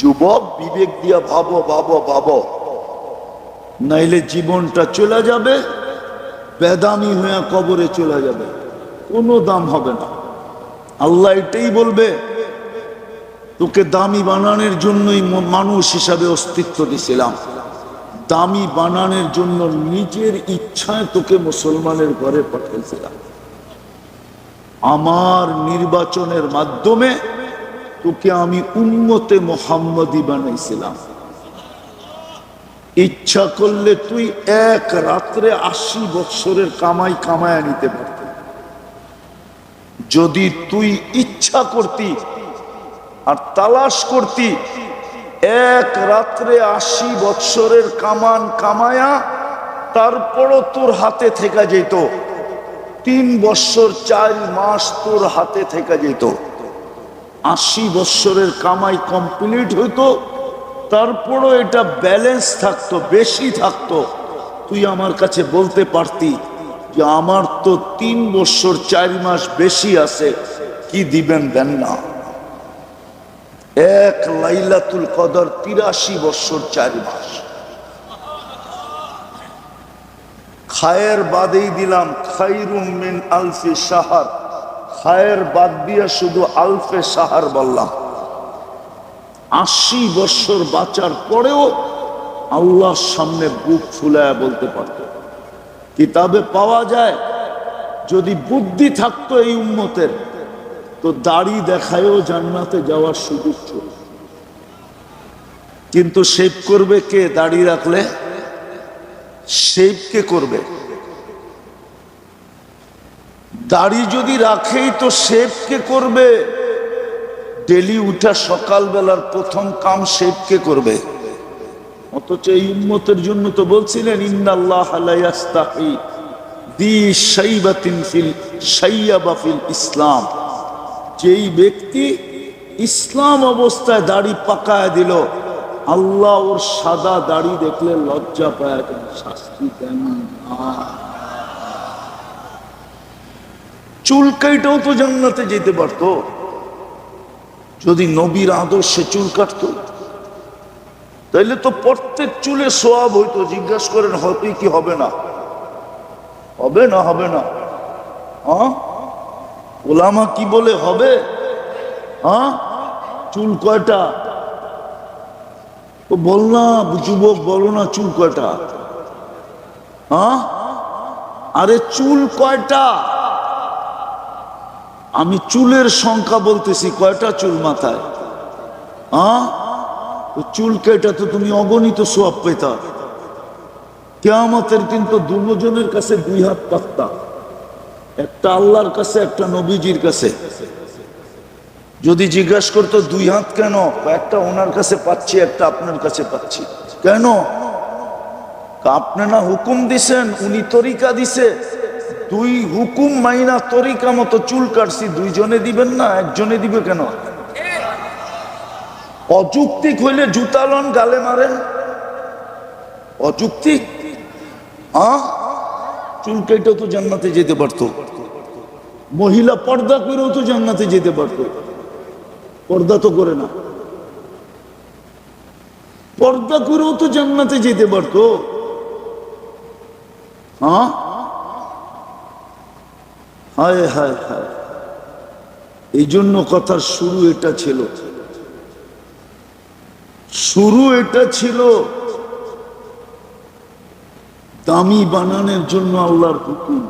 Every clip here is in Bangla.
যুবক বিবেক দিয়া ভাবো ভাবো ভাবো। নাইলে জীবনটা চলে যাবে, বেদামি হয়ে কবরে চলে যাবে। কোনো দাম হবে না। আল্লাহ এটাই বলবে, তোকে দামি বানানোর জন্যই মানুষ হিসাবে অস্তিত্ব দিছিলাম। দামি বানানোর জন্য নিজের ইচ্ছায় তোকে মুসলমানের ঘরে পাঠিয়েছিলাম। আমার নির্বাচনের মাধ্যমে তোকে আমি উন্মতে মোহাম্মদী বানাইছিলাম। ইচ্ছা করলে তুই এক রাত্রে আশি বৎসরের কামাই কামায় নিতে পারতি। যদি তুই ইচ্ছা করতি আর তালাশ করতি, এক রাত্রে আশি বৎসরের কামান কামায়া তারপরও তোর হাতে থেকে যেত। তিন বৎসর চার মাস তোর হাতে থেকে যেত। আশি বৎসরের কামাই কমপ্লিট হইতো, তারপরও এটা ব্যালেন্স থাকতো, বেশি থাকতো। তুই আমার কাছে বলতে পারতি যে আমার তো তিন বৎসর চার মাস বেশি আছে, কি দিবেন দেন না। এক লাইলাতুল কদর তিরাশি বৎসর চার মাস। খায়ের বাদেই দিলাম, খাইরুম মিন আলফি সাহার খায়ের বাদ দিয়া শুধু আলফে সাহার বললাম। আশি বৎসর বাঁচার পরেও আল্লাহর সামনে বুক ফুলায় বলতে পারত। কিতাবে পাওয়া যায়, যদি বুদ্ধি থাকতো এই উম্মতের, তো দাড়ি দেখায়ও জান্নাতে যাওয়ার সুযোগ ছিল। কিন্তু শেভ করবে কে দাড়ি রাখলে? শেভ কে করবে। দাড়ি যদি রাখেই তো শেভ কে করবে? ডেলি উঠা সকালবেলার প্রথম কাম শেভ কে করবে। অথচ এই উন্মতের জন্য তো বলছিলেন ফিল ইসলাম। যেই ব্যক্তি ইসলাম অবস্থায় দাড়ি পাকায় দিল, আল্লাহ ওর সাদা দাড়ি দেখলে লজ্জা পায়, শাস্তি দেন না চুল কাইটাও তো জান্নাতে যেতে পারতো। যদি নবীর আদর্শে চুল কাটতো, তাইলে তো প্রত্যেক চুলে সোয়াব হইতো। জিজ্ঞাসা করেন, হবে কি, হবে না? হবে না হবে না। হ্যাঁ? ওলামা কি বলে, হবে? হ্যাঁ? চুল কয়টা? তো বল না, যুবক, বলো না চুল কয়টা? হ্যাঁ? আরে চুল কয়টা? আমি চুলের সংখ্যা বলতেছি, কয়টা চুল মাথায়? তো চুল কেটা তো তুমি অগণিত সোয়াব পেতা। কেয়ামতের কিন্তু দুজনের কাছে দুই হাত পাত্তা। একটা আল্লাহর কাছে, একটা নবীজির কাছে। যদি জিজ্ঞাসা করতো, দুই হাত কেন? একটা ওনার কাছে পাচ্ছি, একটা আপনার কাছে পাচ্ছি। কেন? আপনি না হুকুম দিছেন, উনি তরিকা দিছে। দুই হুকুম মাইনা তরিকা মতো চুল কাটছি, দুইজনে দিবেন না, একজনে দিবে কেন? অযুক্তিক হইলে জুতালন গালে মারেন। অযৌক্তিক? আহ? চুল কেটেও তো জান্নাতে যেতে পারতো। মহিলা পর্দা করেও তো জান্নাতে যেতে পারতো। পর্দা তো করে না। পর্দা করেও তো জান্নাতে যেতে পারতো। হ্যাঁ হায় হায় হায়। এই জন্য কথার শুরু এটা ছিল। শুরু এটা ছিল দামি বানানোর জন্য আল্লাহর হুকুম।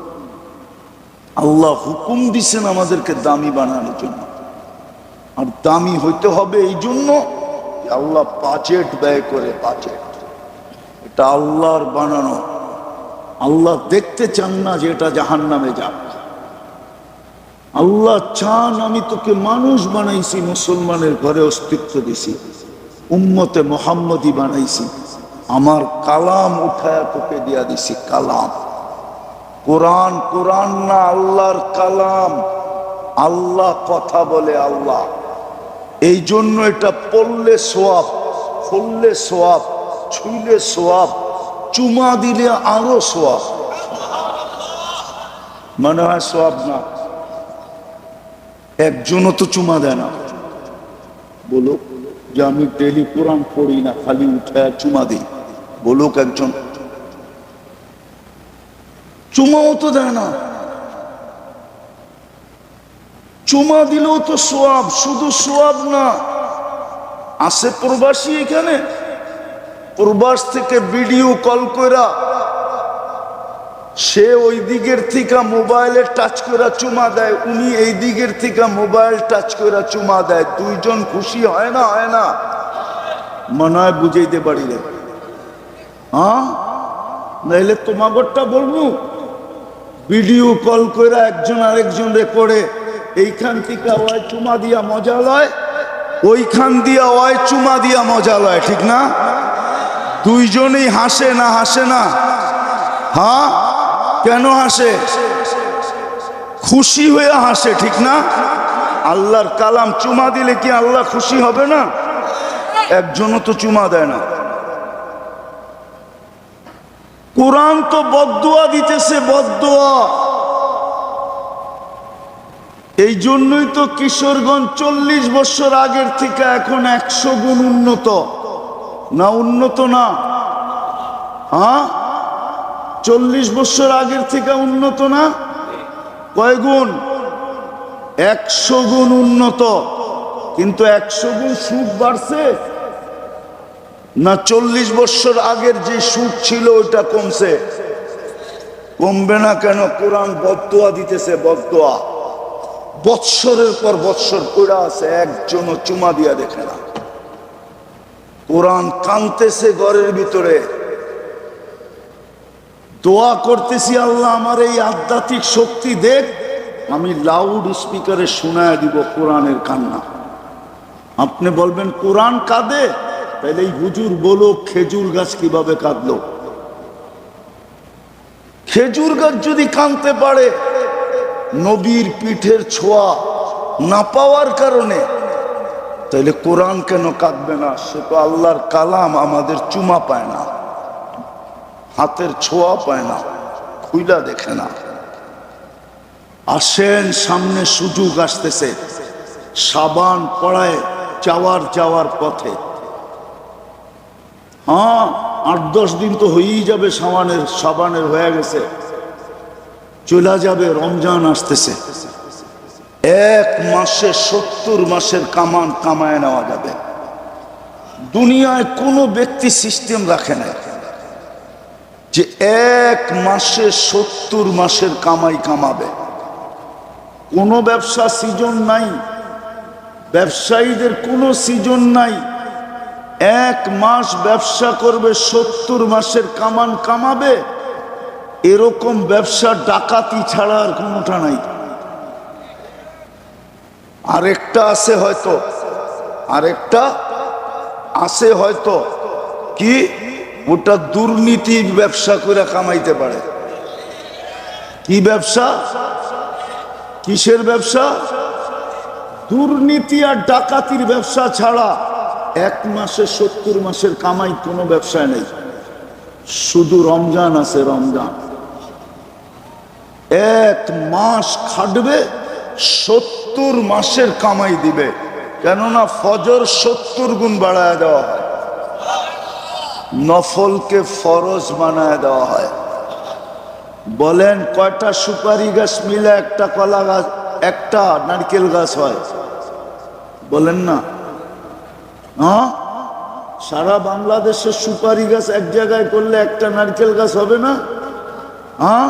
আল্লাহ হুকুম দিছেন আমাদেরকে দামি বানানোর জন্য। আর দামি হইতে হবে এই জন্য আল্লাহ বাজেট ব্যয় করে বাজেট এটা আল্লাহর বানানো। আল্লাহ দেখতে চান না যে এটা জাহান নামে যাক আল্লাহ চান আমি তোকে মানুষ বানাইছি, মুসলমানের ঘরে অস্তিত্ব দিছি, উম্মতে মোহাম্মদী বানাইছি। আমার কালাম উঠায় তোকে দিয়া দিছি, কালাম। কোরআন কোরআন না আল্লাহর কালাম। আল্লাহ কথা বলে আল্লাহ। এই জন্য এটা পড়লে সোয়াব ফুললে সোয়াব, ছুইলে সোয়াব, চুমা দিলে আরও সোয়াব। মনে হয় সোয়াব না? একজনও তো চুমা দেয় না। বলো যে আমি ডেলি কোরআন পড়ি না, খালি উঠে চুমা দিই। বলুক একজন। চুমাও তো দেয় না। চুমা দিলেও তো সোয়াব, শুধু সোয়াব না। আসে প্রবাসী এখানে। প্রবাস থেকে ভিডিও কল করা সে ওই দিকের থেকে মোবাইলে টাচ করে চুমা দেয়, উনি এই দিকের থেকে মোবাইল টাচ করে চুমা দেয়। দুইজন খুশি হয় না হয় না? মনে হয় বুঝাইতে পারি রে। হ্যাঁ? নাইলে তোমাগরটা বলব? ভিডিও কল করে একজন আরেকজন রে করে, এইখান থেকে ওয়াই চুমা দিয়া মজা লয়, ওইখান দিয়া ওয়াই চুমা দিয়া মজা লয়, ঠিক না? দুইজনেই হাসে না হাসে না। হ্যাঁ? কেন হাসে? খুশি হয়ে হাসে, ঠিক না? আল্লাহর কালাম চুমা দিলে কি আল্লাহ খুশি হবে না? একজনও তো চুমা দেয় না। কোরআন তো বদুয়া দিতেছে বদুয়া এই জন্যই তো কিশোরগঞ্জ চল্লিশ বছর আগের থেকে এখন একশো গুণ উন্নত। না উন্নত না। হ্যাঁ? চল্লিশ বছর আগের থেকে উন্নত না? কয় গুণ? একশো গুণ উন্নত। কিন্তু একশো গুণ সুখ বাড়ছে? না চল্লিশ বছর আগের যে সুখ ছিল, ওইটা কমছে? কমবে না কেন? কোরআন বদুয়া দিতেছে বদুয়া বৎসরের পর বৎসর পড়া আছে, একজনও চুমা দিয়া দেখে না। কোরআন কানতেছে ঘরের ভিতরে। দোয়া করতেছি আল্লাহ, আমার এই আধ্যাত্মিক শক্তি দেখ। আমি লাউড স্পিকারে শোনায় দিব কোরআনের কান্না। আপনি বলবেন, কোরআন কাঁদে? তাহলে এই হুজুর বলো খেজুর গাছ কীভাবে কাঁদলো? খেজুর গাছ যদি কাঁদতে পারে, নবীর পিঠের ছোঁয়া না পাওয়ার কারণে, তাহলে কোরআন কেন কাঁদবে না? সে তো আল্লাহর কালাম, আমাদের চুমা পায় না। হাতের ছোঁয়া পায় না, খুইলা দেখে না। আসেন, সামনে সুযোগ আসতেছে। সাবান পড়ায় যাওয়ার যাওয়ার পথে। হ্যাঁ আট দশ দিন তো হয়েই যাবে সাবানের সাবানের হয়ে গেছে। চলে যাবে, রমজান আসতেছে। এক মাসে সত্তর মাসের কামান কামায় নেওয়া যাবে। দুনিয়ায় কোনো ব্যক্তি সিস্টেম রাখে না যে এক মাসে সত্তর মাসের কামাই কামাবে। কোনো ব্যবসা সিজন নাই। ব্যবসায়ীদের কোনো সিজন নাই। এক মাস ব্যবসা করবে, সত্তর মাসের কামান কামাবে। এরকম ব্যবসা ডাকাতি ছাড়া আর কোনোটা নাই। আরেকটা আছে হয়তো। আরেকটা আছে হয়তো। কি? ওটা দুর্নীতির ব্যবসা করে কামাইতে পারে। কি ব্যবসা? কিসের ব্যবসা? দুর্নীতি আর ডাকাতির ব্যবসা ছাড়া এক মাসে সত্তর মাসের কামাই কোনো ব্যবসায় নেই। শুধু রমজান আছে, রমজান। এক মাস খাটবে, সত্তর মাসের কামাই দিবে। কেননা ফজর সত্তর গুণ বাড়ায় দেওয়া হয়। নফলকে ফরজ বানায় দেওয়া হয়। বলেন কয়টা সুপারি গাছ মিলে একটা কলা গাছ, একটা নারকেল গাছ হয়? বলেন না। হ্যাঁ? সারা বাংলাদেশের সুপারি গাছ এক জায়গায় করলে একটা নারকেল গাছ হবে না? হ্যাঁ?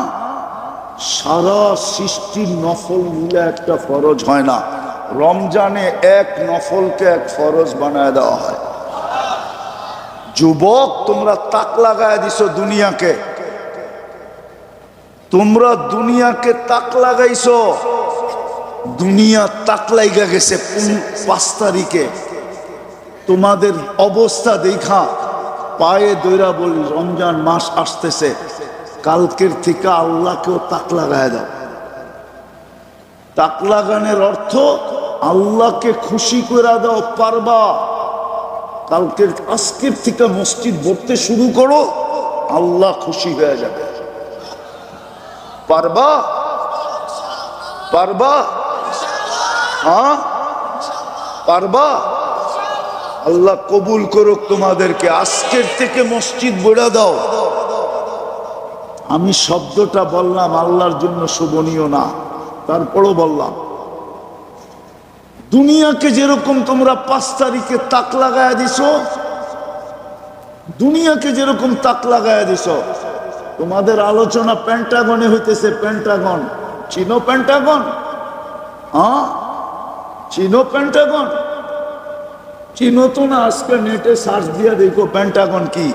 সারা সৃষ্টির নফল মিলে একটা ফরজ হয় না। রমজানে এক নফলকে এক ফরজ বানায় দেওয়া হয়। যুবক, তোমরা তাক লাগায় দিছো দুনিয়াকে। তোমরা দুনিয়াকে তাক লাগাইছো। দুনিয়া তাক লাইগা গেছে পাঁচ তারিখে। তোমাদের অবস্থা দেখা, পায়ে দৈরা বলি রমজান মাস আসতেছে। কালকের থেকে আল্লাহকেও তাক লাগায় দাও। তাক লাগানোর অর্থ আল্লাহকে খুশি করে দাও, পারবা। কালকের আজকের থেকে মসজিদ ভরতে শুরু করো, আল্লাহ খুশি হয়ে যাবে। পারবা? পারবা? হ্যাঁ? পারবা? আল্লাহ কবুল করুক তোমাদেরকে, আজকের থেকে মসজিদ বেড়া দাও। আমি শব্দটা বললাম, আল্লাহর জন্য শোভনীয় না, তারপরও বললাম। দুনিয়াকে যেরকম তোমরা পাঁচ তারিখে তাক লাগায় দিছ, দুনিয়াকে যেরকম তাক লাগায় দিছ, তোমাদের আলোচনা প্যান্টাগনে হইতেছে প্যান্টাগন চিনো প্যান্টাগন হ্যাঁ? চিনো প্যান্টাগন চিনো তো না, আজকে নেটে সার্চ দিয়ে দেখো প্যান্টাগন কি।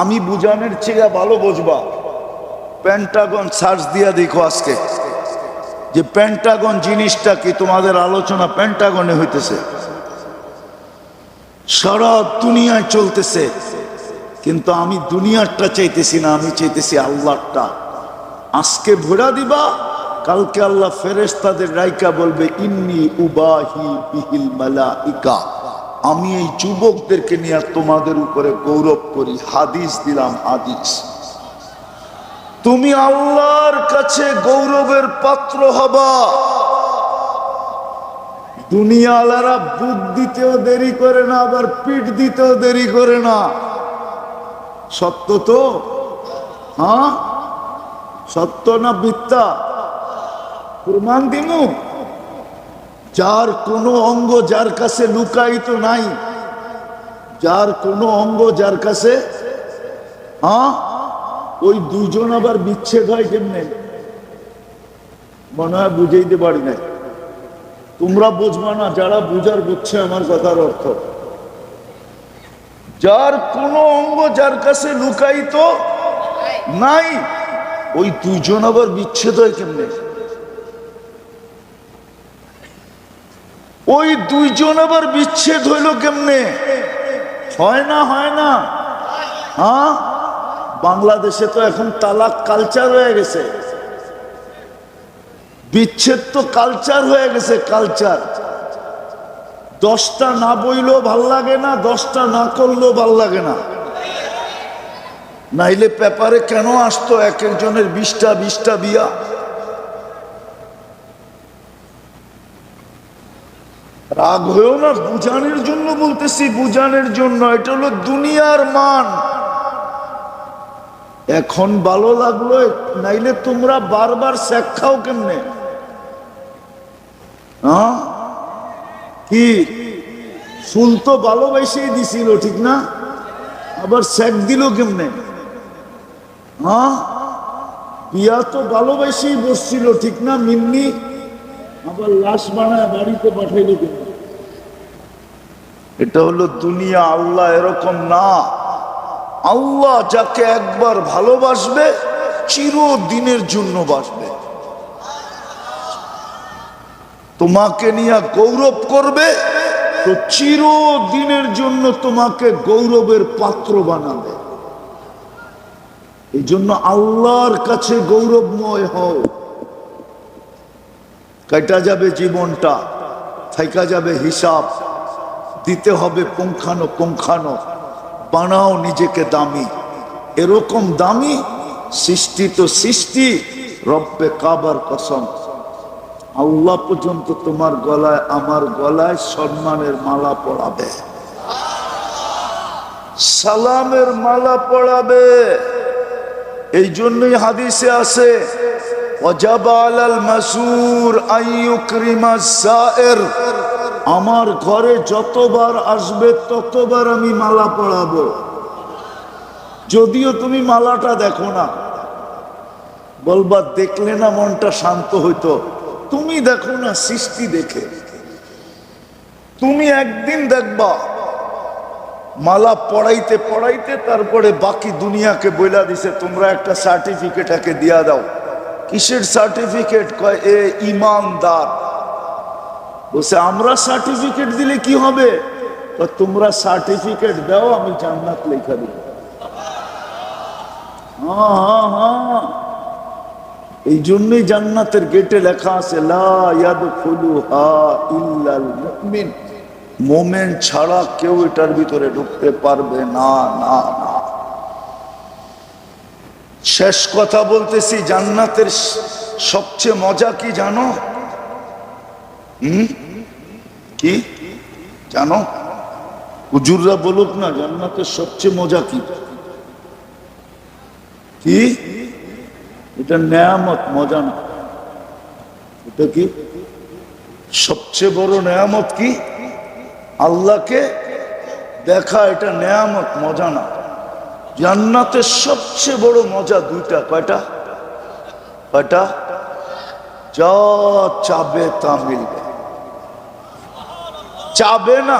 আমি বুঝানোর চেয়ে ভালো বুঝবা। প্যান্টাগন সার্চ দিয়া দেখো আজকে। যে প্যান্টাগন জিনিসটা কি তোমাদের আলোচনা প্যান্টাগনে হইতেছে? সারা দুনিয়ায় চলতেছে। কিন্তু আমি দুনিয়ারটা চাইতেছি না, আমি চাইতেছি আল্লাহটা আজকে ভোরা দিবা, কালকে আল্লাহ ফেরেস তাদের রাইকা বলবে, ইন্নি উবাহি বিহিল মালাইকা। আমি এই যুবকদেরকে নিয়ে তোমাদের উপরে গৌরব করি। হাদিস দিলাম, হাদিস। তুমি আল্লাহর কাছে গৌরবের পাত্র হবা। দুনিয়ালারা বুক দিতেও দেরি করে না, আবার পিঠ দিতেও দেরি করে না। সত্য তো? হ্যাঁ? সত্য না বিদ্যা প্রমাণ দিমু? যার কোনো অঙ্গ যার কাছে লুকায়িত নাই, যার কোনো অঙ্গ যার কাছে হ্যাঁ? ওই দুজন আবার বিচ্ছেদ হয় কেমনে? মনে হয় বুঝাইতে পারি নাই। তোমরা বুঝবা না, যারা বুঝার বুঝছে আমার কথার অর্থ। যার কোন অঙ্গ যার কাছে লুকায়িত নাই, ওই দুজন আবার বিচ্ছেদ হয় কেমনে? ওই দুইজন আবার বিচ্ছেদ হইল কেমনে? হয় না হয় না? হ্যাঁ? বাংলাদেশে তো এখন তালাক কালচার হয়ে গেছে। বিচ্ছেদ তো কালচার হয়ে গেছে কালচার দশটা না বইলেও ভালো লাগে না, দশটা না করলেও ভালো লাগে না। নাইলে পেপারে কেন আসতো এক একজনের বিশটা বিশটা বিয়া? রাগ হয়েও না, বুঝানোর জন্য বলতেছি, বুঝানোর জন্য। এটা হলো দুনিয়ার মান। এখন ভালো লাগল, নাইলে তোমরা বারবার শেখ খাও কেমনে? হ্যাঁ? কি? ফুল তো ভালোবাসেই দিছিল, ঠিক না? আবার শেখ দিল কেমনে? হ্যাঁ? বিয়া তো ভালোবাসেই বসছিল, ঠিক না, মিন্নি? আবার লাশ বানায় বাড়িতে পাঠাইল কেমনে? এটা হলো দুনিয়া, আল্লাহ এরকম না। আল্লাহ যাকে একবার ভালোবাসবে, চিরদিনের জন্য বাসবে তোমাকে নিয়ে গৌরব করবে, তো চিরদিনের জন্য তোমাকে গৌরবের পাত্র বানাবে। এই জন্য আল্লাহর কাছে গৌরবময় হও। কেটা যাবে জীবনটা, থাইকা যাবে হিসাব, দিতে হবে পুঙ্খানো পুঙ্খানো বানাও নিজেকে দামি। এরকম দামি সৃষ্টি তো সৃষ্টি। রব্বে কাবার কসম। আল্লাহ পর্যন্ত তোমার গলায়, আমার গলায় সম্মানের মালা পড়াবে। সালামের মালা পড়াবে। এই জন্যই হাদিসে আছে মাসুর আমার ঘরে যতবার আসবে, ততবার আমি মালা পড়াবো যদিও তুমি মালাটা দেখো না, বলবা দেখলে না মনটা শান্ত হইতো। তুমি দেখো না সৃষ্টি দেখে। তুমি একদিন দেখবা, মালা পড়াইতে পড়াইতে তারপরে বাকি দুনিয়াকে বইলা দিছে, তোমরা একটা সার্টিফিকেট একে দিয়া দাও। কিসের সার্টিফিকেট কয়, এ ইমানদার। বলছে, আমরা সার্টিফিকেট দিলে কি হবে? তোমরা সার্টিফিকেট দাও, আমি জান্নাত লেখা দিব। হ্যাঁ হ্যাঁ হ্যাঁ। এই জন্যই জান্নাতের গেটে লেখা আছে মুমিন ছাড়া কেউ এটার ভিতরে ঢুকতে পারবে না না না। শেষ কথা বলতেছি, জান্নাতের সবচেয়ে মজা কি জানো? কি? জানো? হুজুররা বলুক না, জান্নাতের সবচেয়ে মজা কি? কি? এটা নেয়ামত, মজা না। এটা কি? সবচেয়ে বড় নেয়ামত কি? আল্লাহকে দেখা, এটা নেয়ামত, মজা না। জান্নাতের সবচেয়ে বড় মজা দুইটা, কয়টা? কয়টা? যা চাবে তা মিলবে। চাবে না।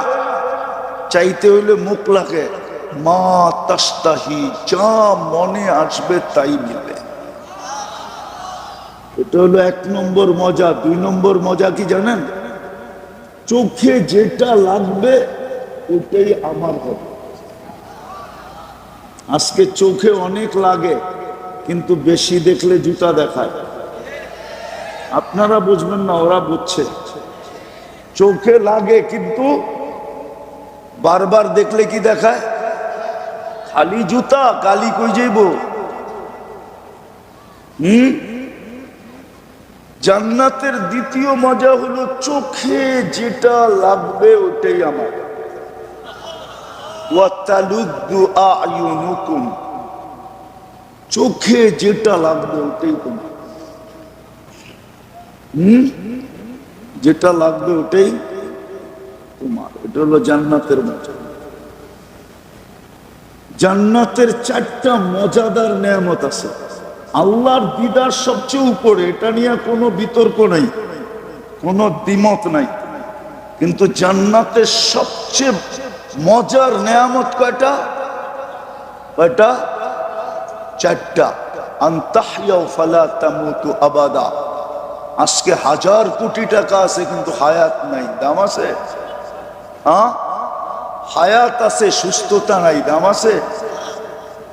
চাইতে হইলে মুখ লাগে। মা তাস্তাহি, যা মনে আসবে তাই মিলবে এটা হলো এক নম্বর মজা, দুই নম্বর মজা কি জানেন? চোখে যেটা লাগবে, ওটাই আমার হবে। আজকে চোখে অনেক লাগে, কিন্তু বেশি দেখলে জুতা দেখায়। আপনারা বুঝবেন না, ওরা বুঝছে। চোখে লাগে, কিন্তু বারবার দেখলে কি দেখায়? খালি জুতা, কালি কই যাইব? হুম? জান্নাতের দ্বিতীয় মজা হলো চোখে যেটা লাগবে ওটাই আমার। চোখে যেটা লাগবে ওটাই তোমার। হুম? যেটা লাগবে ওটাই তোমার। এটা হলো জান্নাতের মজা। জান্নাতের চারটা মজাদার নেয়ামত আছে। আল্লাহর দিদার সবচেয়ে উপরে, এটা নিয়ে কোনো বিতর্ক নাই, কোনো দ্বিমত নাই। কিন্তু জান্নাতের সবচেয়ে মজার নেয়ামত কয়টা? কয়টা? চারটা। আন্তাহিয়াও ফালা তামুতু আবাদা। আজকে হাজার কোটি টাকা আছে, কিন্তু হায়াত নাই। দাম আছে? হ্যাঁ? হায়াত আছে, সুস্থতা নাই। দাম আছে?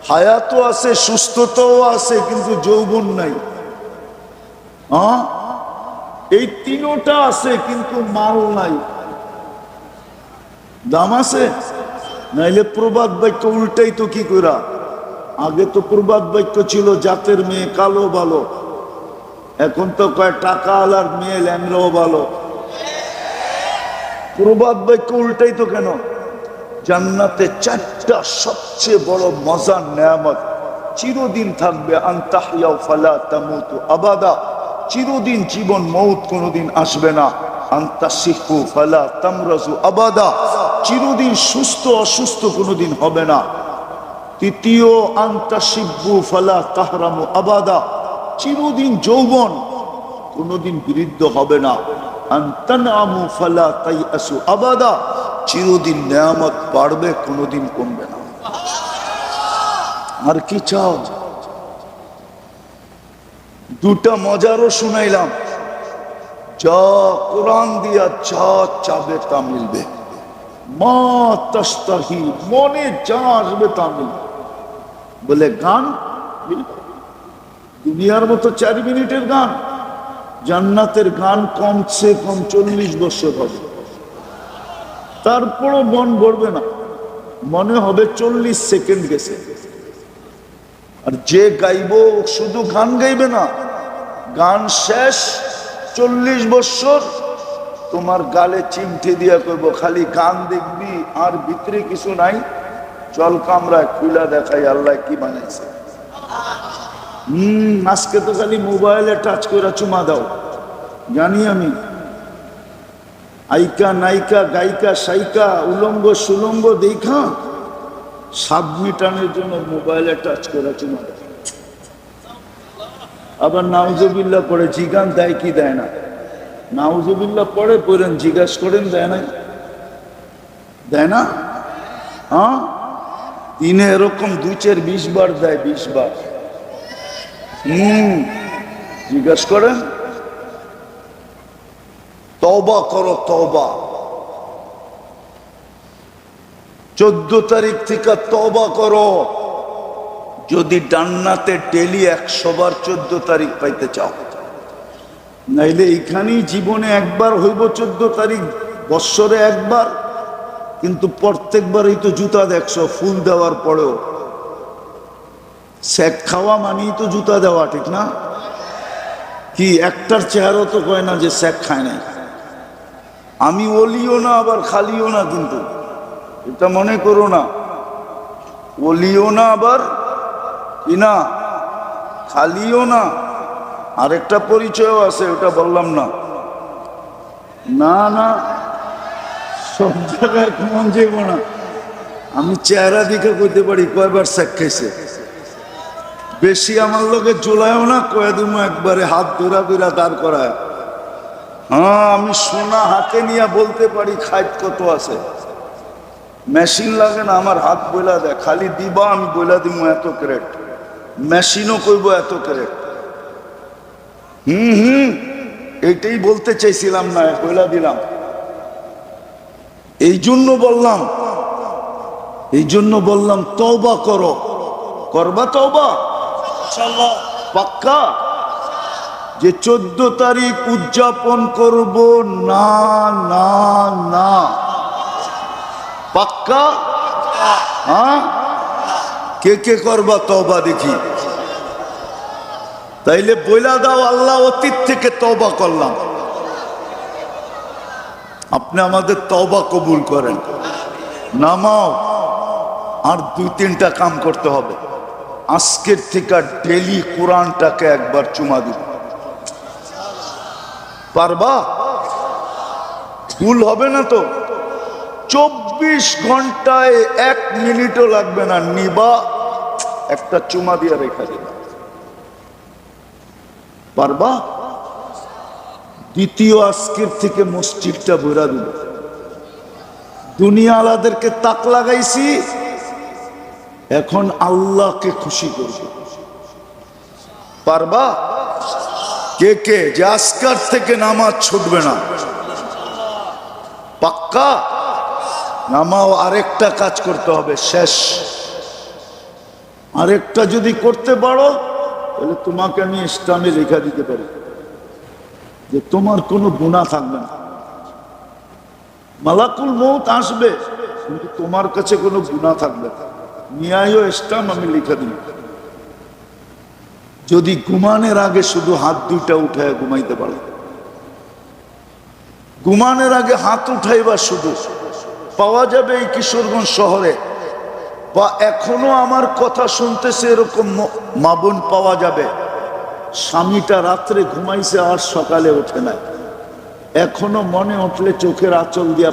হায়াতও আছে, সুস্থতাও আছে, কিন্তু যৌবন নাই। হ্যাঁ? এই তিনোটা আছে, কিন্তু মাল নাই। দাম আছে? নাইলে প্রবাদ বাক্য উল্টাই তো কি করা আগে তো প্রবাদ বাক্য ছিল, জাতের মেয়ে কালো, ভালো। এখন তো কয় টাকা আলার মেয়ে ল্যাংরাও ভালো। প্রবাদ বাক্য উল্টাই তো কেন? জান্নাতে চারটা সবচেয়ে বড় মজার নেয়ামত, চিরদিন থাকবে আন্তাহিয়াও ফালা তামুতু আবাদা। চিরদিন জীবন মৌত কোনোদিন আসবে না। আন্তাসিহু ফালা তামরাজু আবাদা। চিরদিন সুস্থ অসুস্থ কোনোদিন হবে না। তৃতীয় আন্তাসিব্বু ফালা তাহরামু আবাদা। চিরদিন যৌবন, কোনোদিন বিরুদ্ধ হবে না। চিরদিন কমবে না। আর কি চাও? দুটা মজারও শুনাইলাম। যা কোরআন দিয়া যা চাবে তা মিলবে। মা তাস্তাহি, মনে যা আসবে তা মিলবে। বলে, গান মিলবে? দুনিয়ার মতো চার মিনিটের গান, জান্নাতের গান কমছে কম চল্লিশ বছর হবে। তারপরও মন ভরবে না। মনে হবে চল্লিশ সেকেন্ড গেছে। আর যে গাইব, শুধু গান গাইবে না, গান শেষ, চল্লিশ বছর, তোমার গালে চিমটে দিয়া করব খালি গান দেখবি, আর ভিতরে কিছু নাই। চল কামরায় খুলা দেখাই, আল্লাহ কি বানাইছে? হম, আজকে তো খালি মোবাইলে টাচ করে চুমা দাও। জানি আমি। আইকা নাইকা গায়িকা, সাইকা, উলঙ্গ, সুলঙ্গ, দেখা। সাত মিটানের জন্য মোবাইলে টাচ করে চুমা দাও। আবার নাউজবিল্লা পড়ে, জিগান দেয় কি দেয় না? নাউজবিল্লা পড়ে, পড়েন, জিজ্ঞাস করেন, দেয় না দেয় না? হ্যাঁ? দিনে এরকম দুই চার বিশ বার দেয়, বিশ বার। জিজ্ঞাস করেন তবা করো তবা চোদ্দ তারিখ থেকে তবা করো। যদি ডান্নাতে ডেলি একশো বার চোদ্দ তারিখ পাইতে চাও, নাইলে এইখানেই জীবনে একবার হইব চোদ্দ তারিখ, বৎসরে একবার। কিন্তু প্রত্যেকবারই তো জুতা দেখছ, ফুল দেওয়ার পরেও। স্যাক খাওয়া মানেই তো জুতা দেওয়া, ঠিক না? কি, একটার চেহারা তো কয় না যে স্যাক খায় নাই। আমি ওলিও না, আবার খালিও না কিন্তু। এটা মনে করো না। ওলিও না, আবার কি না? খালিও না। আরেকটা পরিচয়ও আছে, ওটা বললাম না। না না। সব জায়গায় কমন যাইব না। আমি চেহারা দিকে কইতে পারি কয়বার স্যাক খাইছে। বেশি আমার লোকে জোলায়ও না, কয়ে দিমো একবারে হাত ধরা ধরা দাঁড় করায়। হ্যাঁ আমি সোনা হাতে নিয়ে বলতে পারি খাইট কত আছে। মেশিন লাগে না, আমার হাত বইলা দেয়। খালি দিবা আমি বইলা দিব এত ক্রেট মেশিনও কইব এত ক্রেট হুম হুম, এইটাই বলতে চাইছিলাম না, বইলা দিলাম। এই জন্য বললাম, এই জন্য বললাম, তওবা করো। করবা তওবা? পাক্কা? যে চোদ্দ তারিখ উদযাপন করব না না না। পাক্কা? হ্যাঁ? কে কে করবা তবা দেখি। তাইলে বইলা দাও আল্লাহ অতীত থেকে তবা করলাম। আপনি আমাদের তবা কবুল করেন। নামাও। আর দুই তিনটা কাম করতে হবে। আজকের থেকে ডেলি কোরআনটাকে একবার চুমা দিব পারবা? ভুল হবে না তো। চব্বিশ ঘন্টায় এক মিনিটও লাগবে না, নিবা, একটা চুমা দিয়ে রেখা দিবা। পারবা? দ্বিতীয় আজকের থেকে মসজিদটা ভরা দিল দুনিয়া আলাদেরকে তাক লাগাইছি এখন আল্লাহকে খুশি করব। পারবা? কে কে? যে আজকার থেকে নামাজ ছুটবে না। পাক্কা? নামাও, আরেকটা কাজ করতে হবে, শেষ। আরেকটা যদি করতে পারো, তাহলে তোমাকে আমি ইসলামে লেখা দিতে পারি। যে তোমার কোনো গুণা থাকবে না। মালাকুল মৌত আসবে, কিন্তু তোমার কাছে কোনো গুণা থাকবে না। নিয়ায় ইসলাম আমি লিখে দিই। যদি ঘুমানের আগে শুধু হাত দুইটা উঠায় ঘুমাইতে পারে। ঘুমানের আগে হাত উঠাইবা শুধু। পাওয়া যাবে এই কিশোরগঞ্জ শহরে। বা এখনও আমার কথা শুনতেছে এরকম মা বোন পাওয়া যাবে। স্বামীটা রাত্রে ঘুমাইছে আর সকালে ওঠে না। এখনও মনে উঠলে চোখের আঁচল দিয়া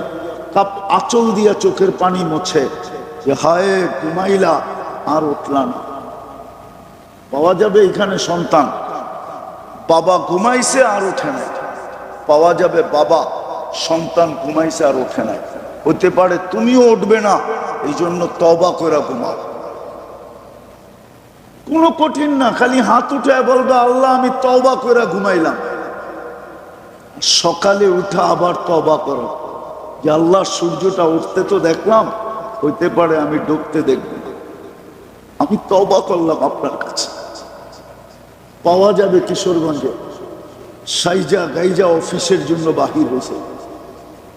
কাপ আঁচল দিয়া চোখের পানি মোছে। যে হায়, ঘুমাইলা, আর উঠলা না। পাওয়া যাবে এখানে সন্তান। বাবা ঘুমাইছে আর ওঠে না পাওয়া যাবে বাবা সন্তান ঘুমাইছে আর ওঠে না হতে পারে তুমিও উঠবে না এই জন্য তবা করে ঘুমাও। কোনো কঠিন না, খালি হাত উঠে বলবে, আল্লাহ, আমি তবা করে ঘুমাইলাম। সকালে উঠা আবার তবা করো। যে আল্লাহ সূর্যটা উঠতে তো দেখলাম হইতে পারে আমি ডুবতে দেখব। আমি তবা করলাম আপনার কাছে। পাওয়া যাবে কিশোরগঞ্জে। সাইজা গাইজা অফিসের জন্য বাহির হয়েছে।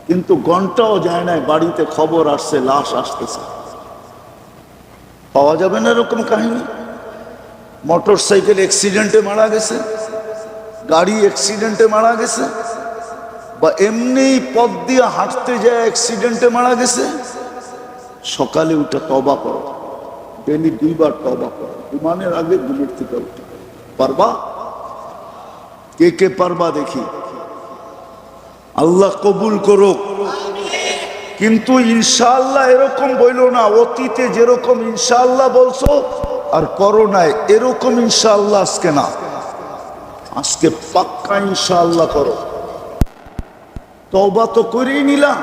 কিন্তু ঘন্টাও যায় নাই, বাড়িতে খবর আসছে, লাশ আসতেছে। পাওয়া যাবে না এরকম কাহিনী। মোটর সাইকেল অ্যাক্সিডেন্টে মারা গেছে, গাড়ি অ্যাক্সিডেন্টে মারা গেছে, বা এমনি পথ দিয়ে হাঁটতে যায় অ্যাক্সিডেন্টে মারা গেছে। সকালে উঠে তবা করো। ডেলি দুইবার তবা করো। বিমানের আগে বুলেট থেকে উঠে। পারবা? কে কে পারবা দেখি। আল্লাহ কবুল করুক। কিন্তু ইনশাল্লাহ এরকম বইল না, অতীতে যেরকম ইনশাল্লাহ বলছো, আর করোনায় এরকম ইনশাল্লাহ আজকে না। আজকে পাক্কা ইনশাল্লাহ করো। তবা তো করেই নিলাম,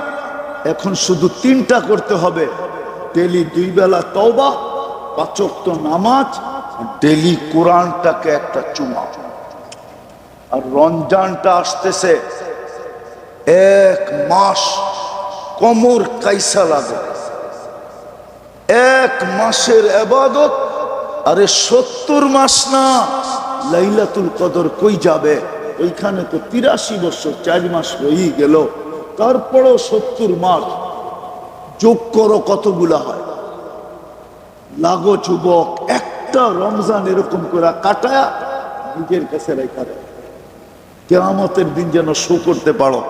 এখন শুধু তিনটা করতে হবে। ডেলি দুই বেলা তবা পাচক তো নামাজ ডেলি কোরআনটাকে একটা চুমা। আর রমজানটা আসতেছে এক মাস কমর কাইসা লাগে। এক মাসের আবাদত, আরে সত্তর মাস না, লাইলাতুল কদর কই যাবে? ওইখানে তো তিরাশি বছর, চার মাস হয়েই গেল। তারপরও সত্তর মাস। যোগ করো কতগুলা হয়। লাগো যুবক, একটা রমজান এরকম করে কাটায়া নিজের কাছে রেখা দেয় দিন যেন শো করতে পারো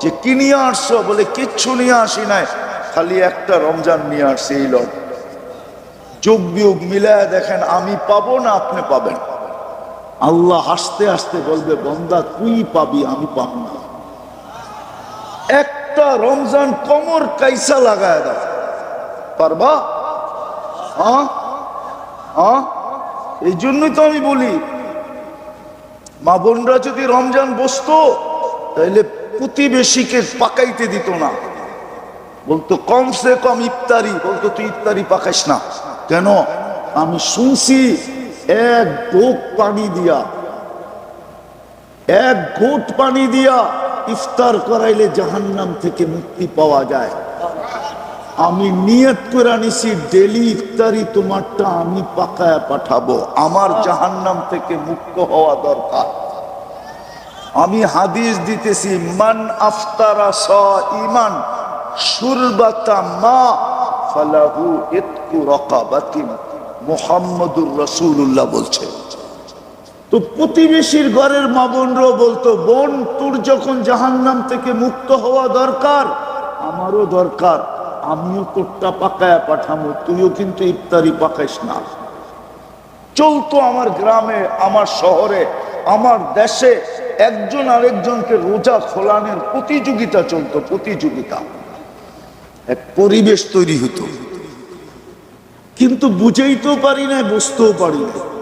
যে কি নিয়ে আসছো বলে কিচ্ছু নিয়ে আসি নাই, খালি একটা রমজান নিয়ে আসছে এই লট যোগ বিয়োগ মিলায় দেখেন, আমি পাবো না আপনি পাবেন। আল্লাহ হাসতে হাসতে বলবে, বন্দা তুই পাবি, আমি পাব না। একটা রমজান কমর কাইসা লাগায় দাও। পারবা? হ্যাঁ? হ্যাঁ? এই জন্যই তো আমি বলি, মা বোনরা যদি রমজান বসতো তাহলে প্রতিবেশীকে পাকাইতে দিত না। বলতো, কমসে কম ইফতারি। বলতো, তুই ইফতারি পাকাইস না। কেন? আমি শুনছি, এক ঢোক পানি দিয়া, এক ঘোট পানি দিয়া ইফতার করাইলে জাহান্নাম থেকে মুক্তি পাওয়া যায়। আমি নিয়ত করে নিছি ডেলি ইফতারি তোমারটা আমি পাকায় পাঠাবো। আমার জাহান্নাম থেকে মুক্ত হওয়া দরকার। আমি হাদিস দিতেছি, মান আফতারা স ইমান সুরবাতা মা ফালাহু ইতকু রাকাবাতিন মুহাম্মাদুর রাসূলুল্লাহ বলছে। তো প্রতিবেশীর ঘরের মা বলতো, বোন, তোর যখন জাহান্নাম থেকে মুক্ত হওয়া দরকার, আমারও দরকার, আমিও তোরটা পাকায় পাঠামো, তুইও কিন্তু ইফতারি পাকাইস না। চলতো আমার গ্রামে, আমার শহরে, আমার দেশে একজন আরেকজনকে রোজা খোলানোর প্রতিযোগিতা চলতো, প্রতিযোগিতা। এক পরিবেশ তৈরি হতো। কিন্তু বুঝাইতেও পারি না বুঝতেও পারি না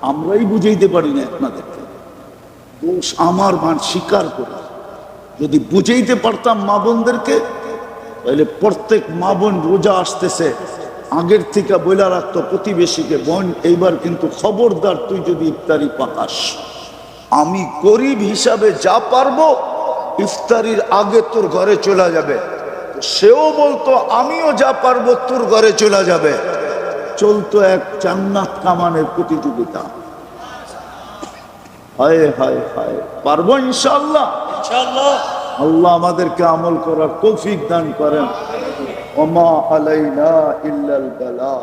আমরাই বুঝাইতে পারি না আপনাদেরকে। দোষ আমার মান স্বীকার করে। যদি বুঝাইতে পারতাম মা বোনদেরকে, তাহলে প্রত্যেক মা বোন রোজা আসতেছে, আগের থেকে বইলা রাখতো প্রতিবেশীকে, বোন, এইবার কিন্তু খবরদার, তুই যদি ইফতারি পাকাস। আমি গরিব হিসাবে যা পারব, ইফতারির আগে তোর ঘরে চলে যাবে। সেও বলতো, আমিও যা পারব, তোর ঘরে চলে যাবে। চলতো এক জান্নাত কামানের প্রতিযোগিতা। হায় হায় হায়। পারব ইনশাল্লাহ আল্লাহ আমাদেরকে আমল করার কৌফিক দান করেন। ওমা আলাইনা ইল্লাল বালা।